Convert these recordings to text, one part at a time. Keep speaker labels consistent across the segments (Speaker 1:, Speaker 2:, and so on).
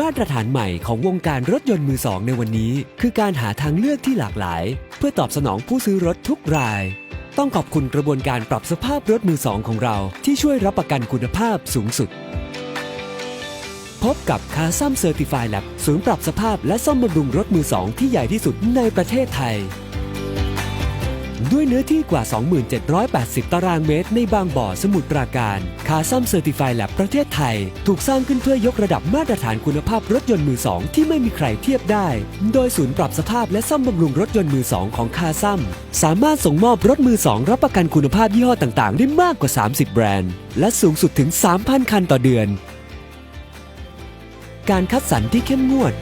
Speaker 1: มาตรฐานใหม่ของวงการรถยนต์มือสองในวันนี้ คือการหาทางเลือกที่หลากหลาย เพื่อตอบสนองผู้ซื้อรถทุกราย ต้องขอบคุณกระบวนการปรับสภาพรถมือสองของเราที่ช่วยรับประกันคุณภาพสูงสุด พบกับคาซัมเซอร์ติฟายแลบศูนย์ปรับสภาพและซ่อมบำรุงรถมือสองที่ใหญ่ที่สุดในประเทศไทย ด้วยเนื้อที่กว่า 2780 ตารางเมตร ในบางบ่อสมุทรปราการ คาซัมเซอร์ติฟายแลบประเทศไทย ถูกสร้างขึ้นเพื่อยกระดับมาตรฐานคุณภาพรถยนต์มือสองที่ไม่มีใครเทียบได้ โดยศูนย์ปรับสภาพและซ่อมบำรุงรถยนต์มือสองของคาซัมสามารถส่งมอบรถมือสองรับประกันคุณภาพยี่ห้อต่างๆ ได้มากกว่า 30 แบรนด์ และสูงสุดถึง 3,000 คันต่อเดือน การคัดสรรที่เข้มงวด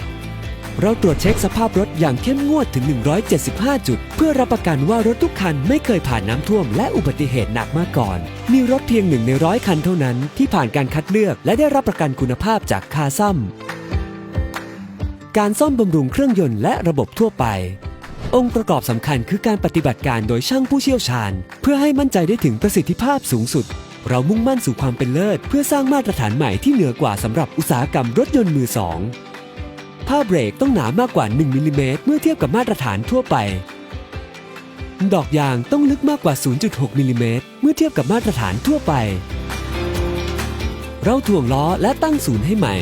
Speaker 1: เราตรวจเช็คสภาพรถอย่างเข้มงวดถึง 175 จุด เพื่อรับประกันว่ารถทุกคันไม่เคยผ่านน้ำท่วมและอุบัติเหตุหนักมาก่อน มีรถเพียงหนึ่งในร้อยคันเท่านั้นที่ผ่านการคัดเลือก และได้รับประกันคุณภาพจากคาซัมการซ่อมบำรุงเครื่องยนต์และระบบทั่วไป องค์ประกอบสำคัญคือการปฏิบัติการโดยช่างผู้เชี่ยวชาญ เพื่อให้มั่นใจได้ถึงประสิทธิภาพสูงสุด เรามุ่งมั่นสู่ความเป็นเลิศ เพื่อสร้างมาตรฐานใหม่ที่เหนือกว่าสำหรับอุตสาหกรรมรถยนต์มือสอง ผ้าเบรกต้องหนามากกว่า 1มิลลิเมตรเมื่อเทียบกับมาตรฐานทั่วไป ดอกยางต้องลึกมากกว่า 0.6มิลลิเมตรเมื่อเทียบกับมาตรฐานทั่วไป เราถ่วงล้อและตั้งศูนย์ให้ใหม่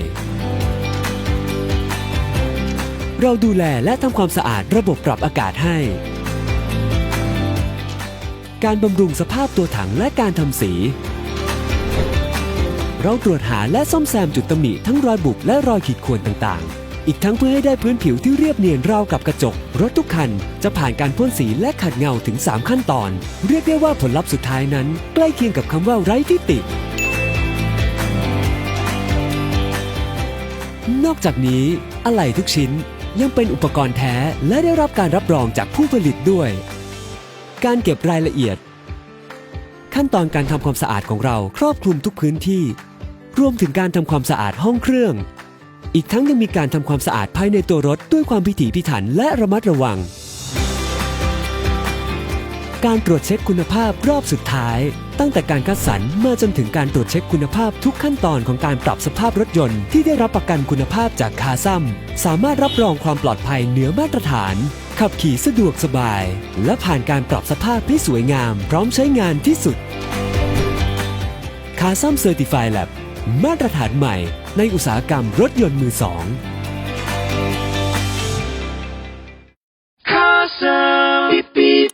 Speaker 1: เราดูแลและทำความสะอาดระบบปรับอากาศให้ การบำรุงสภาพตัวถังและการทำสีเราตรวจหาและซ่อมแซมจุดตำหนิทั้งรอยบุบและรอยขีดข่วนต่างๆ อีกทั้งเพื่อให้ได้พื้นผิวที่เรียบเนียนราวกับกระจก รถทุกคันจะผ่านการพ่นสีและขัดเงาถึง 3 ขั้นตอน เรียกได้ว่าผลลัพธ์สุดท้ายนั้น ใกล้เคียงกับคำว่าไร้ที่ติ นอกจากนี้อะไหล่ทุกชิ้นยังเป็นอุปกรณ์แท้และได้รับการรับรองจากผู้ผลิตด้วย การเก็บรายละเอียด ขั้นตอนการทำความสะอาดของเราครอบคลุมทุกพื้นที่ รวมถึงการทำความสะอาดห้องเครื่อง อีกทั้งยังมีการทำความสะอาดภายในตัวรถด้วยความพิถีพิถันและระมัดระวัง การตรวจเช็คคุณภาพรอบสุดท้าย ตั้งแต่การคัดสรรมาจนถึงการตรวจเช็คคุณภาพทุกขั้นตอนของการปรับสภาพรถยนต์ที่ได้รับประกันคุณภาพจากคาซัมสามารถรับรองความปลอดภัยเหนือมาตรฐาน ขับขี่สะดวกสบาย และผ่านการปรับสภาพให้สวยงาม พร้อมใช้งานที่สุดคาซัมเซอร์ติฟายแลบมาตรฐานใหม่ ในอุตสาหกรรมรถยนต์มือสอง
Speaker 2: Casa beep beep